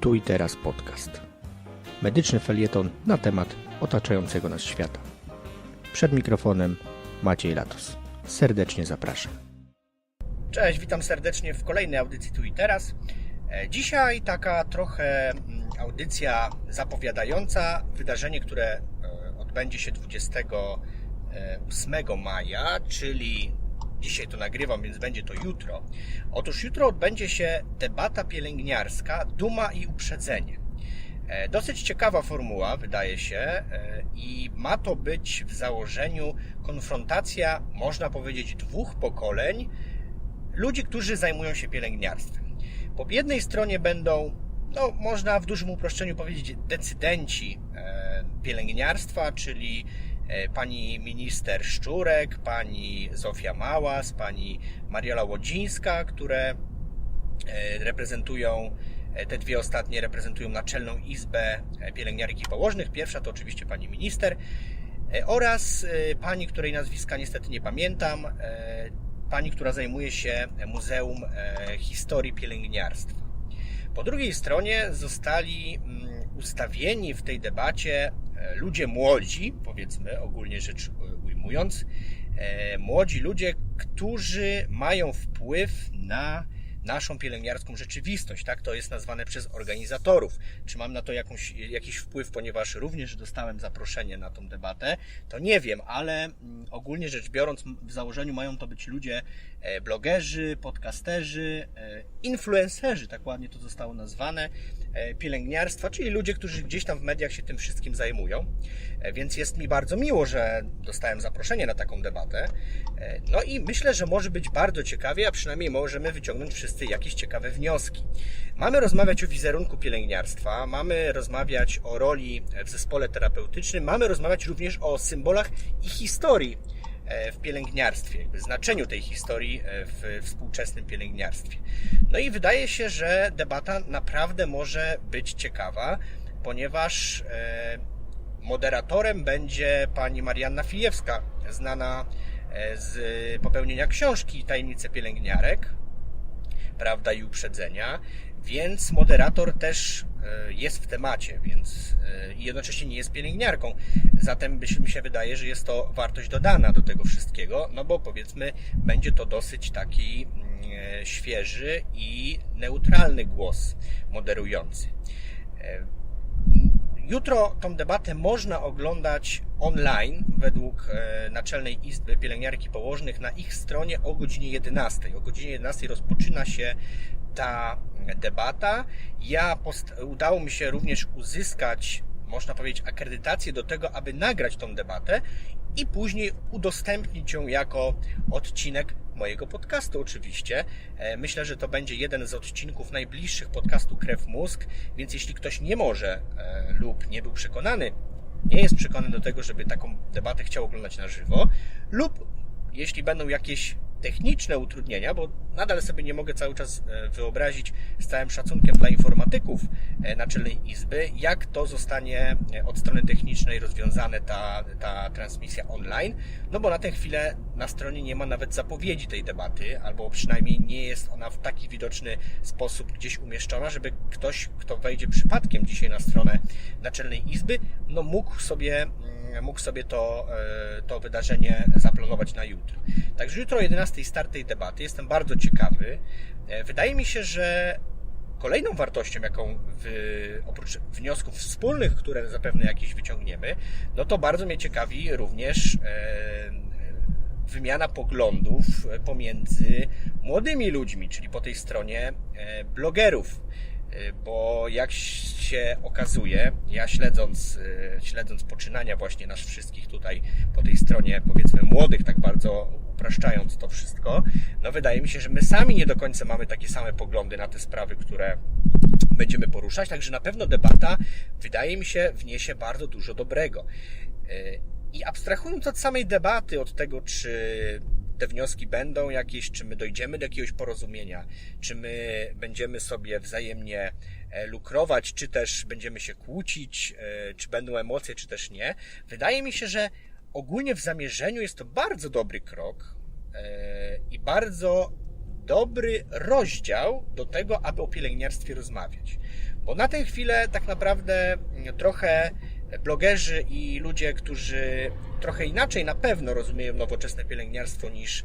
Tu i teraz podcast. Medyczny felieton na temat otaczającego nas świata. Przed mikrofonem Maciej Latos. Serdecznie zapraszam. Cześć, witam serdecznie w kolejnej audycji Tu i teraz. E, Dzisiaj taka trochę mm, audycja zapowiadająca wydarzenie, które e, odbędzie się 28 maja, czyli dzisiaj to nagrywam, więc będzie to jutro. Otóż jutro odbędzie się debata pielęgniarska Duma i uprzedzenie. E, Dosyć ciekawa formuła, wydaje się, e, i ma to być w założeniu konfrontacja, można powiedzieć, dwóch pokoleń ludzi, którzy zajmują się pielęgniarstwem. Po jednej stronie będą, no, można w dużym uproszczeniu powiedzieć, decydenci e, pielęgniarstwa, czyli pani minister Szczurek, pani Zofia Małas, pani Mariola Łodzińska, które e, reprezentują, e, te dwie ostatnie reprezentują Naczelną Izbę e, Pielęgniarek i Położnych. Pierwsza to oczywiście pani minister e, oraz e, pani, której nazwiska niestety nie pamiętam, e, pani, która zajmuje się Muzeum e, Historii Pielęgniarstwa. Po drugiej stronie zostali mm, ustawieni w tej debacie e, ludzie młodzi, powiedzmy ogólnie rzecz e, ujmując, e, młodzi ludzie, którzy mają wpływ na naszą pielęgniarską rzeczywistość. Tak to jest nazwane przez organizatorów. Czy mam na to jakąś, jakiś wpływ, ponieważ również dostałem zaproszenie na tą debatę, to nie wiem, ale mm, ogólnie rzecz biorąc, w założeniu mają to być ludzie, e, blogerzy, podcasterzy, e, influencerzy, tak ładnie to zostało nazwane, e, pielęgniarstwa, czyli ludzie, którzy gdzieś tam w mediach się tym wszystkim zajmują. E, Więc jest mi bardzo miło, że dostałem zaproszenie na taką debatę. E, No i myślę, że może być bardzo ciekawie, a przynajmniej możemy wyciągnąć wszyscy jakieś ciekawe wnioski. Mamy rozmawiać o wizerunku pielęgniarstwa, mamy rozmawiać o roli w zespole terapeutycznym, mamy rozmawiać również o symbolach i historii e, w pielęgniarstwie, jakby znaczeniu tej historii e, w współczesnym pielęgniarstwie. No i wydaje się, że debata naprawdę może być ciekawa, ponieważ e, moderatorem będzie pani Marianna Filijewska, znana e, z popełnienia książki Tajemnice pielęgniarek, prawda i uprzedzenia, więc moderator też e, jest w temacie, więc e, jednocześnie nie jest pielęgniarką. Zatem mi się wydaje, że jest to wartość dodana do tego wszystkiego, no bo powiedzmy będzie to dosyć taki mm, e, świeży i neutralny głos moderujący. Jutro tą debatę można oglądać online według e, Naczelnej Izby Pielęgniarek i Położnych na ich stronie o godzinie 11. O godzinie 11 rozpoczyna się ta debata. Ja udało mi się również uzyskać, można powiedzieć, akredytację do tego, aby nagrać tą debatę i później udostępnić ją jako odcinek mojego podcastu oczywiście. E, Myślę, że to będzie jeden z odcinków najbliższych podcastu Krew Mózg, więc jeśli ktoś nie może e, lub nie był przekonany, nie jest przekonany do tego, żeby taką debatę chciał oglądać na żywo, lub jeśli będą jakieś techniczne utrudnienia, bo nadal sobie nie mogę cały czas e, wyobrazić z całym szacunkiem dla informatyków e, Naczelnej Izby, jak to zostanie e, od strony technicznej rozwiązane ta, ta transmisja online, no bo na tę chwilę na stronie nie ma nawet zapowiedzi tej debaty, albo przynajmniej nie jest ona w taki widoczny sposób gdzieś umieszczona, żeby ktoś, kto wejdzie przypadkiem dzisiaj na stronę Naczelnej Izby, no mógł sobie, mm, mógł sobie to, to wydarzenie zaplanować na jutro. Także jutro 11 z tej startej debaty. Jestem bardzo ciekawy. E, wydaje mi się, że kolejną wartością, jaką w, oprócz wniosków wspólnych, które zapewne jakieś wyciągniemy, no to bardzo mnie ciekawi również e, wymiana poglądów pomiędzy młodymi ludźmi, czyli po tej stronie e, blogerów. Bo jak się okazuje, ja śledząc, śledząc poczynania właśnie nas wszystkich tutaj po tej stronie, powiedzmy, młodych, tak bardzo upraszczając to wszystko, no wydaje mi się, że my sami nie do końca mamy takie same poglądy na te sprawy, które będziemy poruszać, także na pewno debata, wydaje mi się, wniesie bardzo dużo dobrego. E, I abstrahując od samej debaty, od tego, czy te wnioski będą jakieś, czy my dojdziemy do jakiegoś porozumienia, czy my będziemy sobie wzajemnie e, lukrować, czy też będziemy się kłócić, e, czy będą emocje, czy też nie. Wydaje mi się, że ogólnie w zamierzeniu jest to bardzo dobry krok e, i bardzo dobry rozdział do tego, aby o pielęgniarstwie rozmawiać. Bo na tę chwilę tak naprawdę trochę blogerzy i ludzie, którzy trochę inaczej na pewno rozumieją nowoczesne pielęgniarstwo niż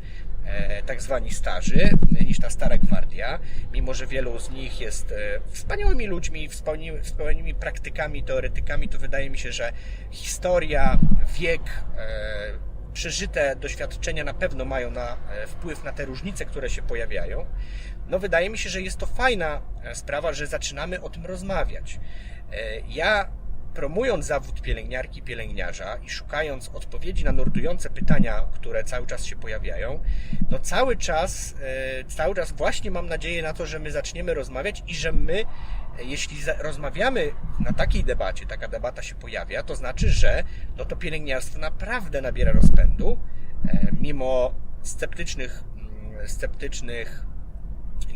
tak zwani starzy, niż ta stara gwardia, mimo że wielu z nich jest e, wspaniałymi ludźmi, wspaniałymi, wspaniałymi praktykami, teoretykami, to wydaje mi się, że historia, wiek, e, przeżyte doświadczenia na pewno mają na, wpływ na te różnice, które się pojawiają. No wydaje mi się, że jest to fajna sprawa, że zaczynamy o tym rozmawiać. Ja promując zawód pielęgniarki, pielęgniarza i szukając odpowiedzi na nurtujące pytania, które cały czas się pojawiają, no cały czas, e, cały czas właśnie mam nadzieję na to, że my zaczniemy rozmawiać i że my, e, jeśli rozmawiamy na takiej debacie, taka debata się pojawia, to znaczy, że no to pielęgniarstwo naprawdę nabiera rozpędu, e, mimo sceptycznych, mm, sceptycznych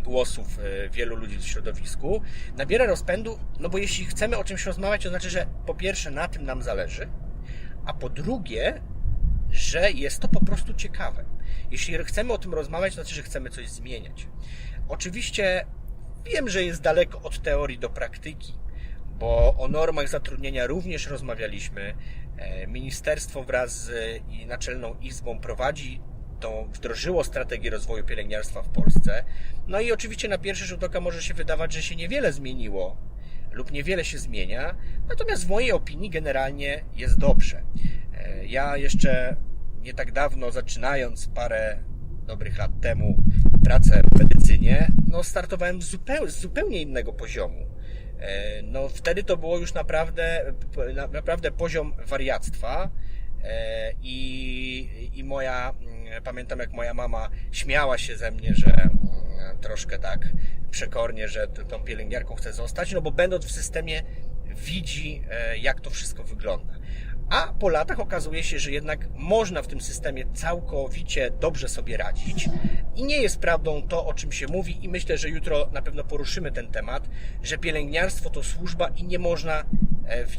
głosów e, wielu ludzi w środowisku, nabiera rozpędu, no bo jeśli chcemy o czymś rozmawiać, to znaczy, że po pierwsze na tym nam zależy, a po drugie, że jest to po prostu ciekawe. Jeśli chcemy o tym rozmawiać, to znaczy, że chcemy coś zmieniać. Oczywiście wiem, że jest daleko od teorii do praktyki, bo o normach zatrudnienia również rozmawialiśmy. E, ministerstwo wraz z Naczelną Izbą prowadzi to wdrożyło strategię rozwoju pielęgniarstwa w Polsce. No i oczywiście na pierwszy rzut oka może się wydawać, że się niewiele zmieniło lub niewiele się zmienia, natomiast w mojej opinii generalnie jest dobrze. E, ja jeszcze nie tak dawno, zaczynając parę dobrych lat temu pracę w medycynie, no startowałem z zupełnie, z zupełnie innego poziomu. E, no wtedy to było już naprawdę, naprawdę poziom wariactwa i, i moja Pamiętam, jak moja mama śmiała się ze mnie, że mm, troszkę tak przekornie, że tą pielęgniarką chce zostać, no bo będąc w systemie widzi, e, jak to wszystko wygląda. A po latach okazuje się, że jednak można w tym systemie całkowicie dobrze sobie radzić. I nie jest prawdą to, o czym się mówi, i myślę, że jutro na pewno poruszymy ten temat, że pielęgniarstwo to służba i nie można e, w,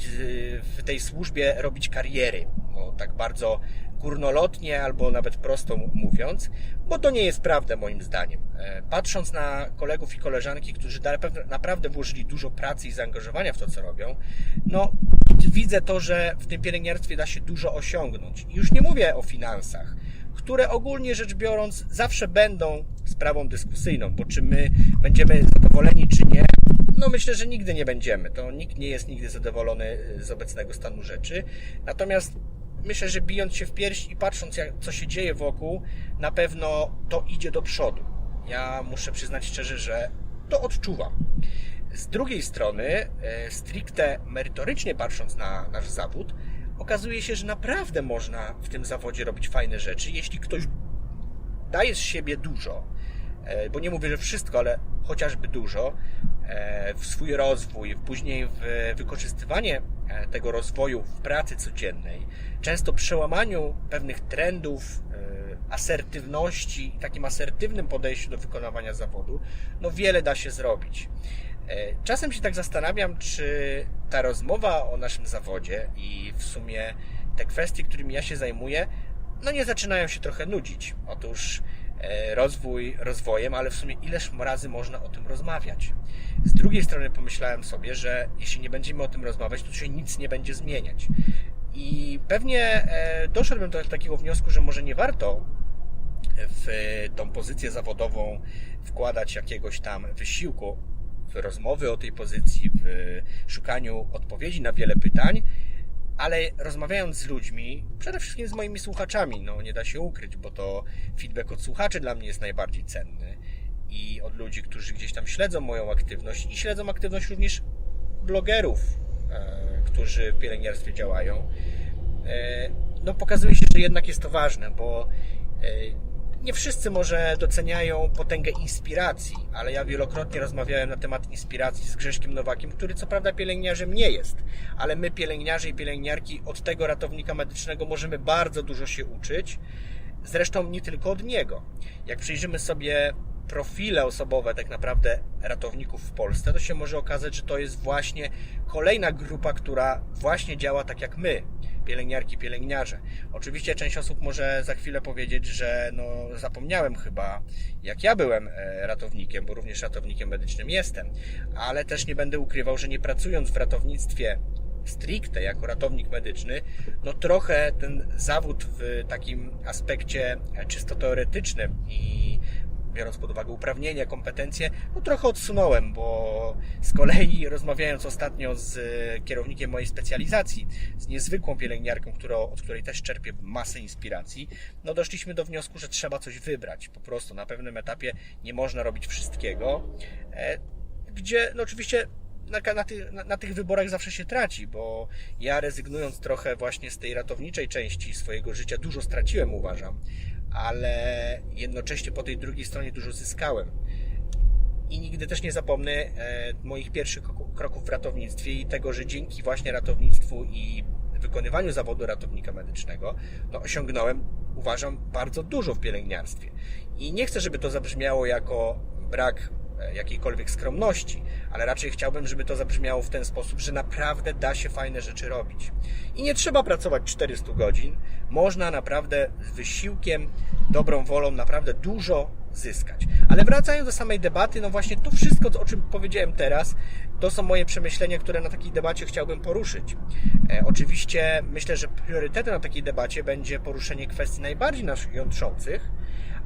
w tej służbie robić kariery. No, tak bardzo górnolotnie albo nawet prosto mówiąc, bo to nie jest prawda moim zdaniem. E, patrząc na kolegów i koleżanki, którzy naprawdę włożyli dużo pracy i zaangażowania w to, co robią, no widzę to, że w tym pielęgniarstwie da się dużo osiągnąć. Już nie mówię o finansach, które ogólnie rzecz biorąc zawsze będą sprawą dyskusyjną, bo czy my będziemy zadowoleni, czy nie, no myślę, że nigdy nie będziemy. To nikt nie jest nigdy zadowolony z obecnego stanu rzeczy. Natomiast myślę, że bijąc się w pierś i patrząc, jak, co się dzieje wokół, na pewno to idzie do przodu. Ja muszę przyznać szczerze, że to odczuwam. Z drugiej strony, e, stricte merytorycznie patrząc na nasz zawód, okazuje się, że naprawdę można w tym zawodzie robić fajne rzeczy, jeśli ktoś daje z siebie dużo, e, bo nie mówię, że wszystko, ale chociażby dużo, e, w swój rozwój, później w wykorzystywanie tego rozwoju w pracy codziennej, często przełamaniu pewnych trendów, e, asertywności takim asertywnym podejściu do wykonywania zawodu, no wiele da się zrobić. E, czasem się tak zastanawiam, czy ta rozmowa o naszym zawodzie i w sumie te kwestie, którymi ja się zajmuję, no nie zaczynają się trochę nudzić. Otóż e, rozwój rozwojem, ale w sumie ileż razy można o tym rozmawiać. Z drugiej strony pomyślałem sobie, że jeśli nie będziemy o tym rozmawiać, to się nic nie będzie zmieniać. I pewnie e, doszedłbym do takiego wniosku, że może nie warto w tą pozycję zawodową wkładać jakiegoś tam wysiłku w rozmowy o tej pozycji, w szukaniu odpowiedzi na wiele pytań, ale rozmawiając z ludźmi, przede wszystkim z moimi słuchaczami, no nie da się ukryć, bo to feedback od słuchaczy dla mnie jest najbardziej cenny. I od ludzi, którzy gdzieś tam śledzą moją aktywność i śledzą aktywność również blogerów, e, którzy w pielęgniarstwie działają, e, no pokazuje się, że jednak jest to ważne, bo e, nie wszyscy może doceniają potęgę inspiracji, ale ja wielokrotnie rozmawiałem na temat inspiracji z Grześkiem Nowakiem, który co prawda pielęgniarzem nie jest, ale my pielęgniarze i pielęgniarki od tego ratownika medycznego możemy bardzo dużo się uczyć. Zresztą nie tylko od niego. Jak przyjrzymy sobie profile osobowe tak naprawdę ratowników w Polsce, to się może okazać, że to jest właśnie kolejna grupa, która właśnie działa tak jak my. Pielęgniarki, pielęgniarze. Oczywiście część osób może za chwilę powiedzieć, że no, zapomniałem chyba, jak ja byłem e, ratownikiem, bo również ratownikiem medycznym jestem, ale też nie będę ukrywał, że nie pracując w ratownictwie stricte jako ratownik medyczny, no trochę ten zawód w takim aspekcie czysto teoretycznym i biorąc pod uwagę uprawnienia, kompetencje, no trochę odsunąłem, bo z kolei rozmawiając ostatnio z kierownikiem mojej specjalizacji, z niezwykłą pielęgniarką, którą, od której też czerpię masę inspiracji, no doszliśmy do wniosku, że trzeba coś wybrać. Po prostu na pewnym etapie nie można robić wszystkiego, e, gdzie no oczywiście na, na, ty, na, na, tych wyborach zawsze się traci, bo ja rezygnując trochę właśnie z tej ratowniczej części swojego życia, dużo straciłem, uważam, ale jednocześnie po tej drugiej stronie dużo zyskałem. I nigdy też nie zapomnę e, moich pierwszych kroków w ratownictwie i tego, że dzięki właśnie ratownictwu i wykonywaniu zawodu ratownika medycznego, no osiągnąłem, uważam, bardzo dużo w pielęgniarstwie. I nie chcę, żeby to zabrzmiało jako brak jakiejkolwiek skromności, ale raczej chciałbym, żeby to zabrzmiało w ten sposób, że naprawdę da się fajne rzeczy robić. I nie trzeba pracować 400 godzin, można naprawdę z wysiłkiem, dobrą wolą naprawdę dużo zyskać. Ale wracając do samej debaty, no właśnie to wszystko, o czym powiedziałem teraz, to są moje przemyślenia, które na takiej debacie chciałbym poruszyć. E, oczywiście myślę, że priorytetem na takiej debacie będzie poruszenie kwestii najbardziej nas jątrzących,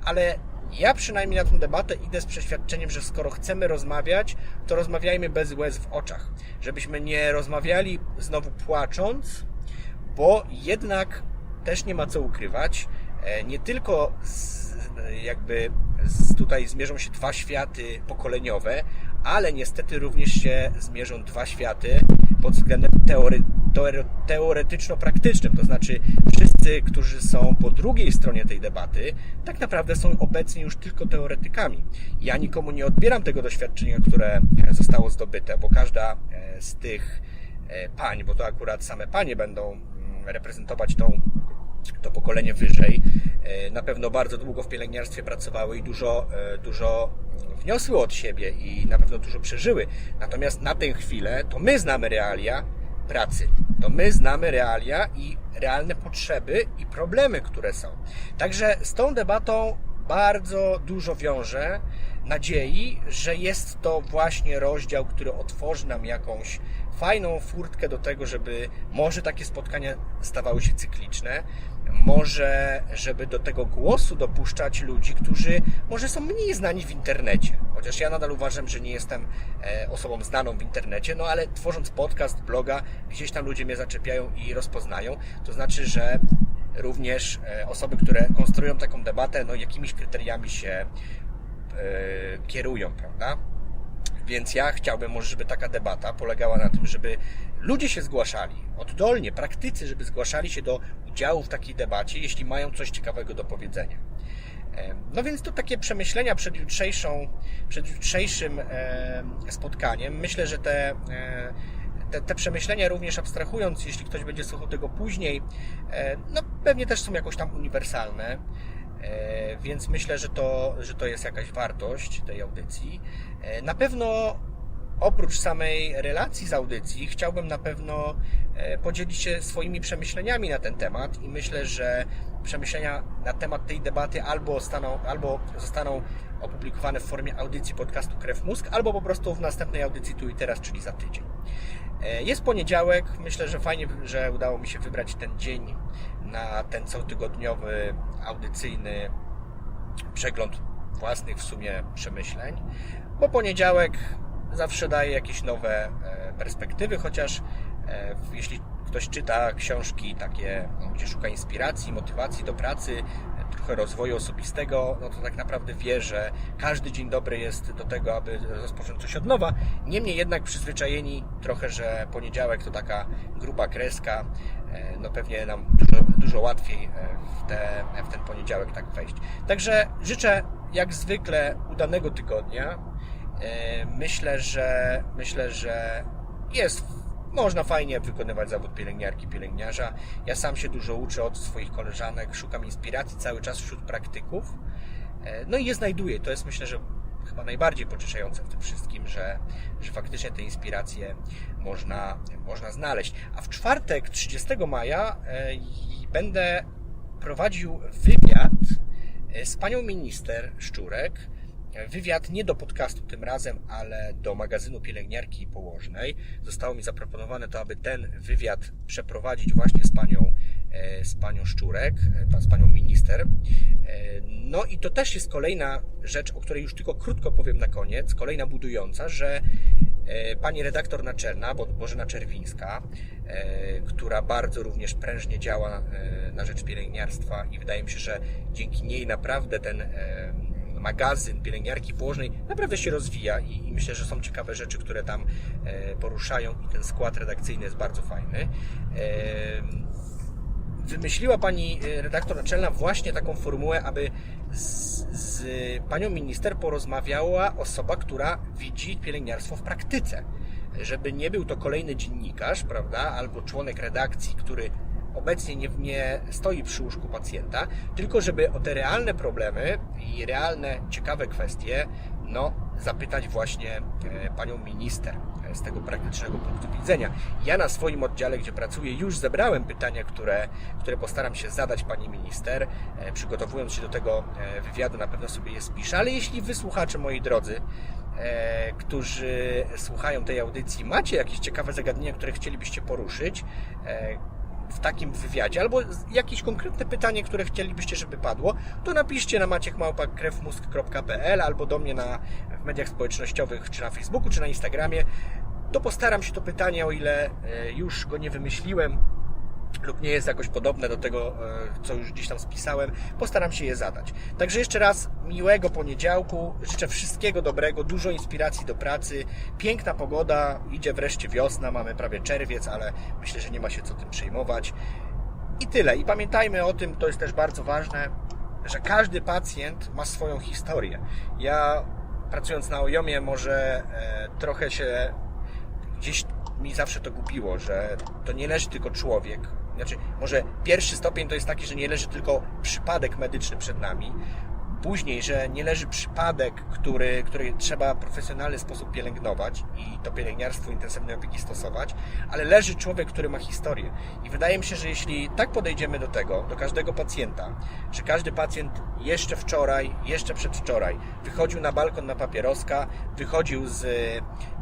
ale ja przynajmniej na tę debatę idę z przeświadczeniem, że skoro chcemy rozmawiać, to rozmawiajmy bez łez w oczach. Żebyśmy nie rozmawiali znowu płacząc, bo jednak też nie ma co ukrywać. E, nie tylko z, jakby z, tutaj zmierzą się dwa światy pokoleniowe, ale niestety również się zmierzą dwa światy pod względem teory, teoretyczno-praktycznym. To znaczy, wszyscy, którzy są po drugiej stronie tej debaty, tak naprawdę są obecni już tylko teoretykami. Ja nikomu nie odbieram tego doświadczenia, które zostało zdobyte, bo każda e, z tych e, pań, bo to akurat same panie będą mm, reprezentować tą to pokolenie wyżej, e, na pewno bardzo długo w pielęgniarstwie pracowały i dużo, dużo wniosły od siebie i na pewno dużo przeżyły. Natomiast na tę chwilę to my znamy realia pracy. To my znamy realia i realne potrzeby i problemy, które są. Także z tą debatą bardzo dużo wiąże nadziei, że jest to właśnie rozdział, który otworzy nam jakąś fajną furtkę do tego, żeby może takie spotkania stawały się cykliczne, może żeby do tego głosu dopuszczać ludzi, którzy może są mniej znani w internecie. Chociaż ja nadal uważam, że nie jestem e, osobą znaną w internecie, no ale tworząc podcast, bloga, gdzieś tam ludzie mnie zaczepiają i rozpoznają. To znaczy, że również e, osoby, które konstruują taką debatę, no jakimiś kryteriami się e, kierują, prawda? Więc ja chciałbym może, żeby taka debata polegała na tym, żeby ludzie się zgłaszali, oddolnie, praktycy, żeby zgłaszali się do udziału w takiej debacie, jeśli mają coś ciekawego do powiedzenia. No więc to takie przemyślenia przed, jutrzejszą, przed jutrzejszym spotkaniem. Myślę, że te, e, te, te, przemyślenia również abstrahując, jeśli ktoś będzie słuchał tego później, e, no pewnie też są jakoś tam uniwersalne. E, więc myślę, że to, że to jest jakaś wartość tej audycji. E, na pewno oprócz samej relacji z audycji, chciałbym na pewno e, podzielić się swoimi przemyśleniami na ten temat i myślę, że przemyślenia na temat tej debaty albo, staną, albo zostaną opublikowane w formie audycji podcastu Krew Mózg, albo po prostu w następnej audycji tu i teraz, czyli za tydzień. Jest poniedziałek, myślę, że fajnie, że udało mi się wybrać ten dzień na ten cotygodniowy audycyjny przegląd własnych w sumie przemyśleń, bo poniedziałek zawsze daje jakieś nowe e, perspektywy, chociaż e, jeśli ktoś czyta książki takie, gdzie szuka inspiracji, motywacji do pracy, trochę rozwoju osobistego, no to tak naprawdę wie, że każdy dzień dobry jest do tego, aby rozpocząć coś od nowa. Niemniej jednak przyzwyczajeni trochę, że poniedziałek to taka gruba kreska, e, no pewnie nam dużo, dużo łatwiej w, te, w ten poniedziałek tak wejść. Także życzę jak zwykle udanego tygodnia. E, myślę, że myślę, że jest można fajnie wykonywać zawód pielęgniarki, pielęgniarza. Ja sam się dużo uczę od swoich koleżanek, szukam inspiracji cały czas wśród praktyków. E, no i je znajduję. To jest myślę, że chyba najbardziej pocieszające w tym wszystkim, że, że faktycznie te inspiracje można, można znaleźć. A w czwartek, 30 maja, e, będę prowadził wywiad e, z panią minister Szczurek. Wywiad nie do podcastu tym razem, ale do magazynu Pielęgniarki Położnej. Zostało mi zaproponowane to, aby ten wywiad przeprowadzić właśnie z panią, e, z panią Szczurek, e, z panią minister. E, No i to też jest kolejna rzecz, o której już tylko krótko powiem na koniec, kolejna budująca, że pani redaktor naczelna, Bo- Bożena Czerwińska, która bardzo również prężnie działa na rzecz pielęgniarstwa i wydaje mi się, że dzięki niej naprawdę ten magazyn pielęgniarki położnej naprawdę się rozwija i, myślę, że są ciekawe rzeczy, które tam e, poruszają i ten skład redakcyjny jest bardzo fajny. E, wymyśliła pani e, redaktor naczelna właśnie taką formułę, aby z, z panią minister porozmawiała osoba, która widzi pielęgniarstwo w praktyce. Żeby nie był to kolejny dziennikarz, prawda, albo członek redakcji, który obecnie nie, nie stoi przy łóżku pacjenta, tylko żeby o te realne problemy i realne, ciekawe kwestie, no, zapytać właśnie e, panią minister e, z tego praktycznego punktu widzenia. Ja na swoim oddziale, gdzie pracuję, już zebrałem pytania, które, które postaram się zadać pani minister. E, Przygotowując się do tego wywiadu, na pewno sobie je spiszę, ale jeśli wy, słuchacze moi drodzy, którzy słuchają tej audycji, macie jakieś ciekawe zagadnienia, które chcielibyście poruszyć, w takim wywiadzie, albo jakieś konkretne pytanie, które chcielibyście, żeby padło, to napiszcie na maciekmałpa.krewmusk.pl albo do mnie na, w mediach społecznościowych, czy na Facebooku, czy na Instagramie. To postaram się to pytanie, o ile e, już go nie wymyśliłem, lub nie jest jakoś podobne do tego, e, co już gdzieś tam spisałem, postaram się je zadać. Także jeszcze raz miłego poniedziałku, życzę wszystkiego dobrego, dużo inspiracji do pracy, piękna pogoda, idzie wreszcie wiosna, mamy prawie czerwiec, ale myślę, że nie ma się co tym przejmować. I tyle. I pamiętajmy o tym, to jest też bardzo ważne, że każdy pacjent ma swoją historię. Ja pracując na OJOMie może e, trochę się gdzieś mi zawsze to gubiło, że to nie leży tylko człowiek. Znaczy, może pierwszy stopień to jest taki, że nie leży tylko przypadek medyczny przed nami. Później, że nie leży przypadek, który, który trzeba w profesjonalny sposób pielęgnować i to pielęgniarstwo intensywnej opieki stosować, ale leży człowiek, który ma historię. I wydaje mi się, że jeśli tak podejdziemy do tego, do każdego pacjenta, że każdy pacjent jeszcze wczoraj, jeszcze przedwczoraj wychodził na balkon na papieroska, wychodził z e,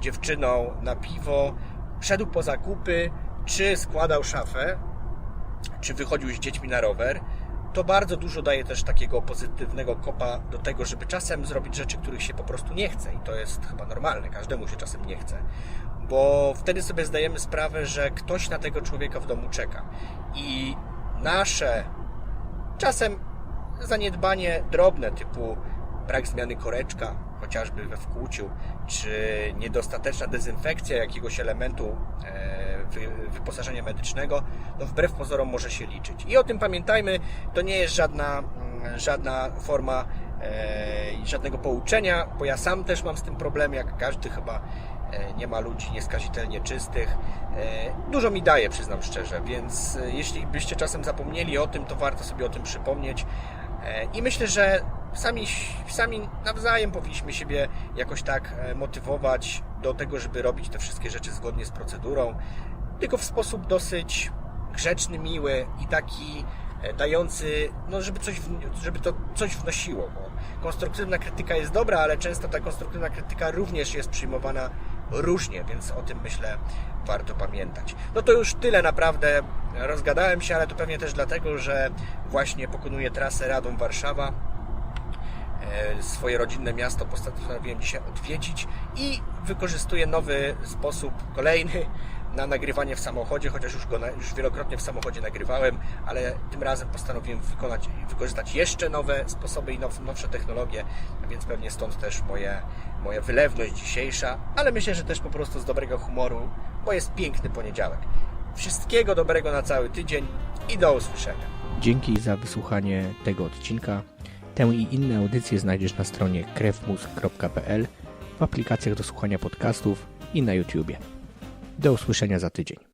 dziewczyną na piwo, szedł po zakupy, czy składał szafę, czy wychodził z dziećmi na rower, to bardzo dużo daje też takiego pozytywnego kopa do tego, żeby czasem zrobić rzeczy, których się po prostu nie chce. I to jest chyba normalne, każdemu się czasem nie chce. Bo wtedy sobie zdajemy sprawę, że ktoś na tego człowieka w domu czeka. I nasze czasem zaniedbanie drobne, typu brak zmiany koreczka, chociażby we wkłuciu, czy niedostateczna dezynfekcja jakiegoś elementu e, wy- wyposażenia medycznego, no wbrew pozorom może się liczyć. I o tym pamiętajmy, to nie jest żadna, mm, żadna forma e, żadnego pouczenia, bo ja sam też mam z tym problem, jak każdy chyba e, nie ma ludzi nieskazitelnie czystych. Dużo mi daje, przyznam szczerze, więc jeśli byście czasem zapomnieli o tym, to warto sobie o tym przypomnieć. I myślę, że sami, sami nawzajem powinniśmy siebie jakoś tak e, motywować do tego, żeby robić te wszystkie rzeczy zgodnie z procedurą, tylko w sposób dosyć grzeczny, miły i taki e, dający, no żeby, coś, żeby to coś wnosiło, bo konstruktywna krytyka jest dobra, ale często ta konstruktywna krytyka również jest przyjmowana różnie, więc o tym myślę warto pamiętać. No to już tyle naprawdę. Rozgadałem się, ale to pewnie też dlatego, że właśnie pokonuję trasę Radom Warszawa. E, Swoje rodzinne miasto postanowiłem dzisiaj odwiedzić i wykorzystuję nowy sposób, kolejny na nagrywanie w samochodzie, chociaż już go na, już wielokrotnie w samochodzie nagrywałem, ale tym razem postanowiłem wykonać, wykorzystać jeszcze nowe sposoby i now, nowsze technologie, więc pewnie stąd też moje, moja wylewność dzisiejsza, ale myślę, że też po prostu z dobrego humoru, bo jest piękny poniedziałek. Wszystkiego dobrego na cały tydzień i do usłyszenia. Dzięki za wysłuchanie tego odcinka. Tę i inne audycje znajdziesz na stronie krewmusk.pl, w aplikacjach do słuchania podcastów i na YouTubie. Do usłyszenia za tydzień.